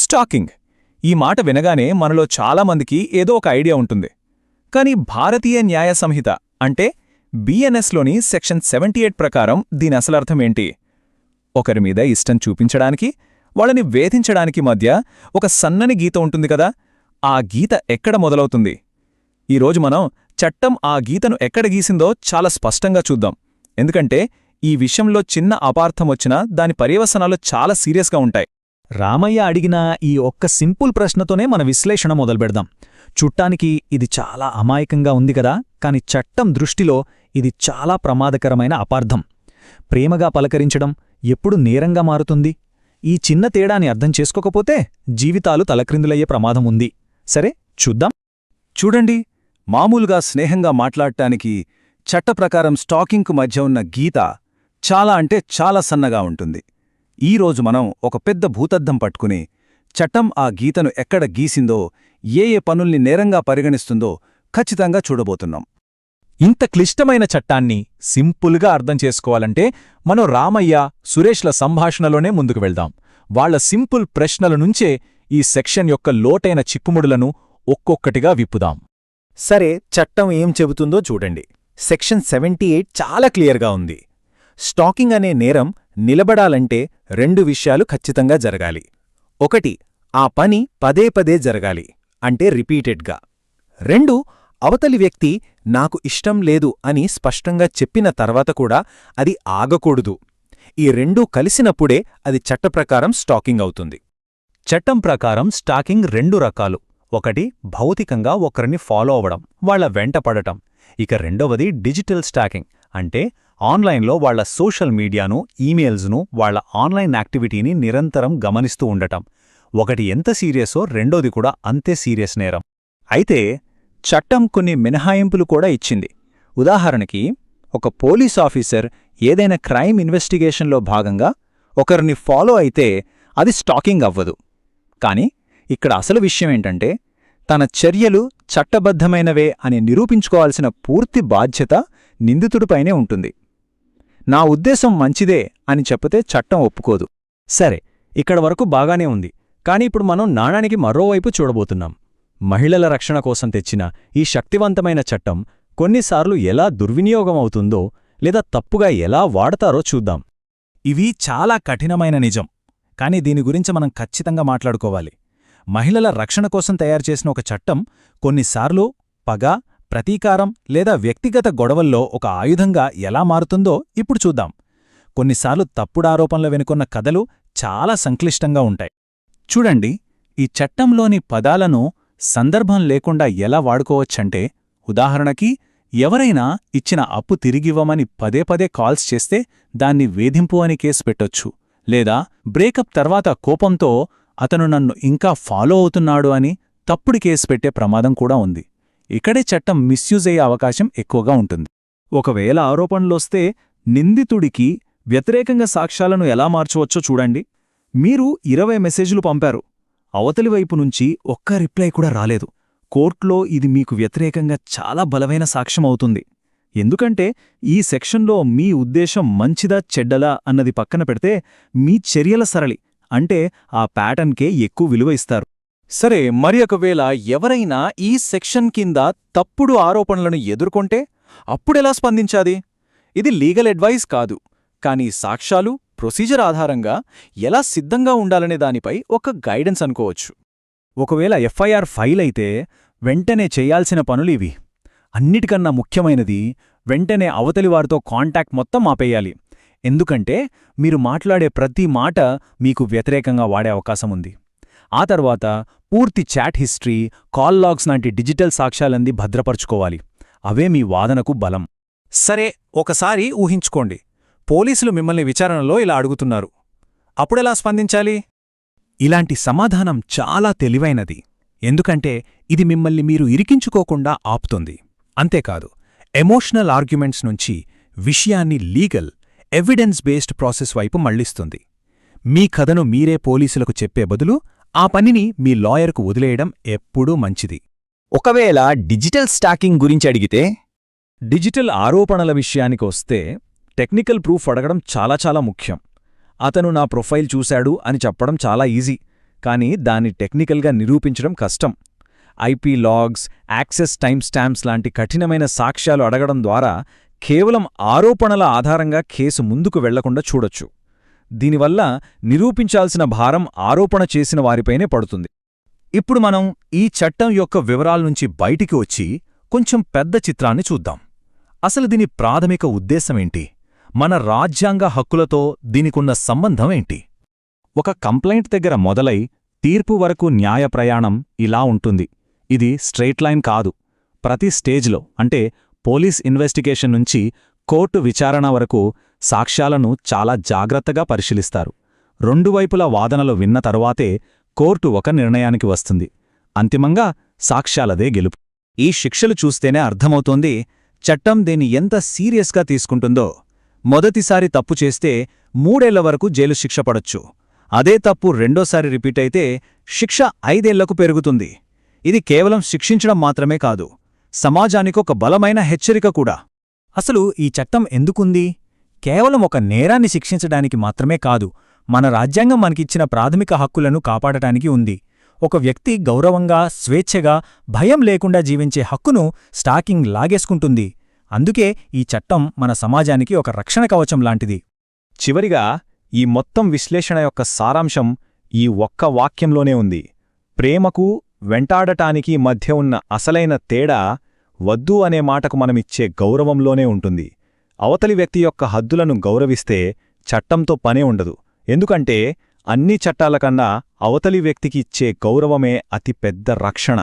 Stacking. ఈ మాట వినగానే మనలో చాలామందికి ఏదో ఒక ఐడియా ఉంటుంది. కానీ భారతీయ న్యాయ సంహిత అంటే బిఎన్ఎస్లోని సెక్షన్ సెవెంటీ ఎయిట్ ప్రకారం దీని అసలర్థం ఏంటి? ఒకరి మీద ఇష్టం చూపించడానికి వాళ్ళని వేధించడానికి మధ్య ఒక సన్నని గీత ఉంటుంది కదా ఆ గీత ఎక్కడ మొదలవుతుంది? ఈరోజు మనం చట్టం ఆ గీతను ఎక్కడ గీసిందో చాలా స్పష్టంగా చూద్దాం. ఎందుకంటే ఈ విషయంలో చిన్న అపార్థం వచ్చినా దాని పర్యవసనాలు చాలా సీరియస్గా ఉంటాయి. రామయ్య అడిగిన ఈ ఒక్క సింపుల్ ప్రశ్నతోనే మన విశ్లేషణ మొదలుపెడదాం. చుట్టానికి ఇది చాలా అమాయకంగా ఉంది కదా కాని చట్టం దృష్టిలో ఇది చాలా ప్రమాదకరమైన అపార్థం. ప్రేమగా పలకరించడం ఎప్పుడు నేరంగా మారుతుంది? ఈ చిన్న తేడాని అర్థం చేసుకోకపోతే జీవితాలు తలక్రిందులయ్యే ప్రమాదం ఉంది. సరే చూద్దాం. చూడండి మామూలుగా స్నేహంగా మాట్లాడటానికి చట్టప్రకారం స్టాకింగ్కు మధ్య ఉన్న గీత చాలా అంటే చాలా సన్నగా ఉంటుంది. ఈరోజు మనం ఒక పెద్ద భూతద్దం పట్టుకుని చట్టం ఆ గీతను ఎక్కడ గీసిందో ఏ ఏ పనుల్ని నేరంగా పరిగణిస్తుందో ఖచ్చితంగా చూడబోతున్నాం. ఇంత క్లిష్టమైన చట్టాన్ని సింపుల్గా అర్థం చేసుకోవాలంటే మనం రామయ్య సురేష్ల సంభాషణలోనే ముందుకు వెళ్దాం. వాళ్ళ సింపుల్ ప్రశ్నల నుంచే ఈ సెక్షన్ యొక్క లోటైన చిక్కుముడులను ఒక్కొక్కటిగా విప్పుదాం. సరే చట్టం ఏం చెబుతుందో చూడండి. సెక్షన్ సెవెంటీ ఎయిట్ చాలా క్లియర్గా ఉంది. స్టాకింగ్ అనే నేరం నిలబడాలంటే రెండు విషయాలు ఖచ్చితంగా జరగాలి. ఒకటి ఆ పని పదే పదే జరగాలి అంటే రిపీటెడ్గా. రెండు అవతలి వ్యక్తి నాకు ఇష్టం లేదు అని స్పష్టంగా చెప్పిన తర్వాత కూడా అది ఆగకూడదు. ఈ రెండూ కలిసినప్పుడే అది చట్టప్రకారం స్టాకింగ్ అవుతుంది. చట్టం ప్రకారం స్టాకింగ్ రెండు రకాలు. ఒకటి భౌతికంగా ఒకరిని ఫాలో అవ్వడం వాళ్ళ వెంట పడటం. ఇక రెండవది డిజిటల్ స్టాకింగ్ అంటే ఆన్లైన్లో వాళ్ళ సోషల్ మీడియాను ఈమెయిల్స్ను వాళ్ళ ఆన్లైన్ యాక్టివిటీని నిరంతరం గమనిస్తూ ఉండటం. ఒకటి ఎంత సీరియసో రెండోది కూడా అంతే సీరియస్ నేరం. అయితే చట్టం కొన్ని మినహాయింపులు కూడా ఇచ్చింది. ఉదాహరణకి ఒక పోలీస్ ఆఫీసర్ ఏదైనా క్రైమ్ ఇన్వెస్టిగేషన్లో భాగంగా ఒకరిని ఫాలో అయితే అది స్టాకింగ్ అవ్వదు. కాని ఇక్కడ అసలు విషయమేంటంటే తన చర్యలు చట్టబద్ధమైనవే అని నిరూపించుకోవాల్సిన పూర్తి బాధ్యత నిందితుడిపైనే ఉంటుంది. నా ఉద్దేశం మంచిదే అని చెప్పితే చట్టం ఒప్పుకోదు. సరే ఇక్కడ వరకు బాగానే ఉంది. కాని ఇప్పుడు మనం నాణానికి మరోవైపు చూడబోతున్నాం. మహిళల రక్షణ కోసం తెచ్చిన ఈ శక్తివంతమైన చట్టం కొన్నిసార్లు ఎలా దుర్వినియోగం అవుతుందో లేదా తప్పుగా ఎలా వాడతారో చూద్దాం. ఇవి చాలా కఠినమైన నిజం. కాని దీని గురించి మనం ఖచ్చితంగా మాట్లాడుకోవాలి. మహిళల రక్షణ కోసం తయారుచేసిన ఒక చట్టం కొన్నిసార్లు పగ ప్రతీకారం లేదా వ్యక్తిగత గొడవల్లో ఒక ఆయుధంగా ఎలా మారుతుందో ఇప్పుడు చూద్దాం. కొన్నిసార్లు తప్పుడారోపణల వెనుకొన్న కథలు చాలా సంక్లిష్టంగా ఉంటాయి. చూడండి ఈ చట్టంలోని పదాలను సందర్భం లేకుండా ఎలా వాడుకోవచ్చంటే ఉదాహరణకి ఎవరైనా ఇచ్చిన అప్పు తిరిగివ్వమని పదే పదే కాల్స్ చేస్తే దాన్ని వేధింపు అని కేసు పెట్టొచ్చు. లేదా బ్రేకప్ తర్వాత కోపంతో అతను నన్ను ఇంకా ఫాలో అవుతున్నాడు అని తప్పుడు కేసు పెట్టే ప్రమాదం కూడా ఉంది. ఇక్కడే చట్టం మిస్యూజ్ అయ్యే అవకాశం ఎక్కువగా ఉంటుంది. ఒకవేళ ఆరోపణలొస్తే నిందితుడికి వ్యతిరేకంగా సాక్ష్యాలను ఎలా మార్చవచ్చో చూడండి. మీరు ఇరవై మెసేజ్లు పంపారు. అవతలి వైపు నుంచి ఒక్క రిప్లై కూడా రాలేదు. కోర్టులో ఇది మీకు వ్యతిరేకంగా చాలా బలమైన సాక్ష్యం అవుతుంది. ఎందుకంటే ఈ సెక్షన్లో మీ ఉద్దేశం మంచిదా చెడ్డలా అన్నది పక్కన పెడితే మీ చర్యల సరళి అంటే ఆ ప్యాటర్న్కే ఎక్కువ విలువ ఇస్తారు. సరే మరి ఒకవేళ ఎవరైనా ఈ సెక్షన్ కింద తప్పుడు ఆరోపణలను ఎదుర్కొంటే అప్పుడెలా స్పందించాది? ఇది లీగల్ అడ్వైస్ కాదు కానీ సాక్ష్యాలు ప్రొసీజర్ ఆధారంగా ఎలా సిద్ధంగా ఉండాలనే దానిపై ఒక గైడెన్స్ అనుకోవచ్చు. ఒకవేళ ఎఫ్ఐఆర్ ఫైల్ అయితే వెంటనే చేయాల్సిన పనులు ఇవి. అన్నిటికన్నా ముఖ్యమైనది వెంటనే అవతలివారితో కాంటాక్ట్ మొత్తం ఆపేయాలి. ఎందుకంటే మీరు మాట్లాడే ప్రతి మాట మీకు వ్యతిరేకంగా వాడే అవకాశం ఉంది. ఆ తర్వాత పూర్తి చాట్ హిస్టరీ కాల్ లాగ్స్ లాంటి డిజిటల్ సాక్ష్యాలంది భద్రపరుచుకోవాలి. అవే మీ వాదనకు బలం. సరే ఒకసారి ఊహించుకోండి. పోలీసులు మిమ్మల్ని విచారణలో ఇలా అడుగుతున్నారు. అప్పుడెలా స్పందించాలి? ఇలాంటి సమాధానం చాలా తెలివైనది. ఎందుకంటే ఇది మిమ్మల్ని మీరు ఇరికించుకోకుండా ఆపుతుంది. అంతేకాదు ఎమోషనల్ ఆర్గ్యుమెంట్స్ నుంచి విషయాన్ని లీగల్ ఎవిడెన్స్ బేస్డ్ ప్రాసెస్ వైపు మళ్ళిస్తుంది మీ కథను మీరే పోలీసులకు చెప్పే బదులు ఆ పనిని మీ లాయర్కు వదిలేయడం ఎప్పుడూ మంచిది. ఒకవేళ డిజిటల్ స్టాకింగ్ గురించి అడిగితే? డిజిటల్ ఆరోపణల విషయానికి వస్తే టెక్నికల్ ప్రూఫ్ అడగడం చాలా చాలా ముఖ్యం. అతను నా ప్రొఫైల్ చూశాడు అని చెప్పడం చాలా ఈజీ కానీ దాన్ని టెక్నికల్గా నిరూపించడం కష్టం. IP logs access time stamps లాంటి కఠినమైన సాక్ష్యాలు అడగడం ద్వారా కేవలం ఆరోపణల ఆధారంగా కేసు ముందుకు వెళ్ళకుండా చూడొచ్చు. దీనివల్ల నిరూపించాల్సిన భారం ఆరోపణ చేసిన వారిపైనే పడుతుంది. ఇప్పుడు మనం ఈ చట్టం యొక్క వివరాల నుంచి బయటికి వచ్చి కొంచెం పెద్ద చిత్రాన్ని చూద్దాం. అసలు దీని ప్రాథమిక ఉద్దేశమేంటి మన రాజ్యాంగ హక్కులతో దీనికున్న సంబంధం ఏంటి? ఒక కంప్లైంట్ దగ్గర మొదలై తీర్పు వరకు న్యాయ ప్రయాణం ఇలా ఉంటుంది. ఇది స్ట్రెయిట్ లైన్ కాదు. ప్రతి స్టేజ్లో అంటే పోలీస్ ఇన్వెస్టిగేషన్ నుంచి కోర్టు విచారణ వరకు సాక్ష్యాలను చాలా జాగ్రత్తగా పరిశీలిస్తారు. రెండు వైపుల వాదనలు విన్న తరువాతే కోర్టు ఒక నిర్ణయానికి వస్తుంది. అంతిమంగా సాక్ష్యాలదే గెలుపు. ఈ శిక్షలు చూస్తేనే అర్థమవుతోంది చట్టం దీన్ని ఎంత సీరియస్గా తీసుకుంటుందో. మొదటిసారి తప్పు చేస్తే మూడేళ్ళ వరకు జైలు శిక్ష పడొచ్చు. అదే తప్పు రెండోసారి రిపీట్ అయితే శిక్ష ఐదేళ్ళకు పెరుగుతుంది. ఇది కేవలం శిక్షించడం మాత్రమే కాదు సమాజానికొక బలమైన హెచ్చరిక కూడా. అసలు ఈ చట్టం ఎందుకుంది? కేవలం ఒక నేరాన్ని శిక్షించడానికి మాత్రమే కాదు మన రాజ్యాంగం మనకిచ్చిన ప్రాథమిక హక్కులను కాపాడటానికి ఉంది. ఒక వ్యక్తి గౌరవంగా స్వేచ్ఛగా భయం లేకుండా జీవించే హక్కును స్టాకింగ్ లాగేసుకుంటుంది. అందుకే ఈ చట్టం మన సమాజానికి ఒక రక్షణ కవచం లాంటిది. చివరిగా ఈ మొత్తం విశ్లేషణ యొక్క సారాంశం ఈ ఒక్క వాక్యంలోనే ఉంది. ప్రేమకు వెంటాడటానికి మధ్య ఉన్న అసలైన తేడా వద్దు అనే మాటకు మనమిచ్చే గౌరవంలోనే ఉంటుంది. అవతలి వ్యక్తి యొక్క హద్దులను గౌరవిస్తే చట్టంతో పనే ఉండదు. ఎందుకంటే అన్ని చట్టాలకన్నా అవతలి వ్యక్తికి ఇచ్చే గౌరవమే అతి పెద్ద రక్షణ.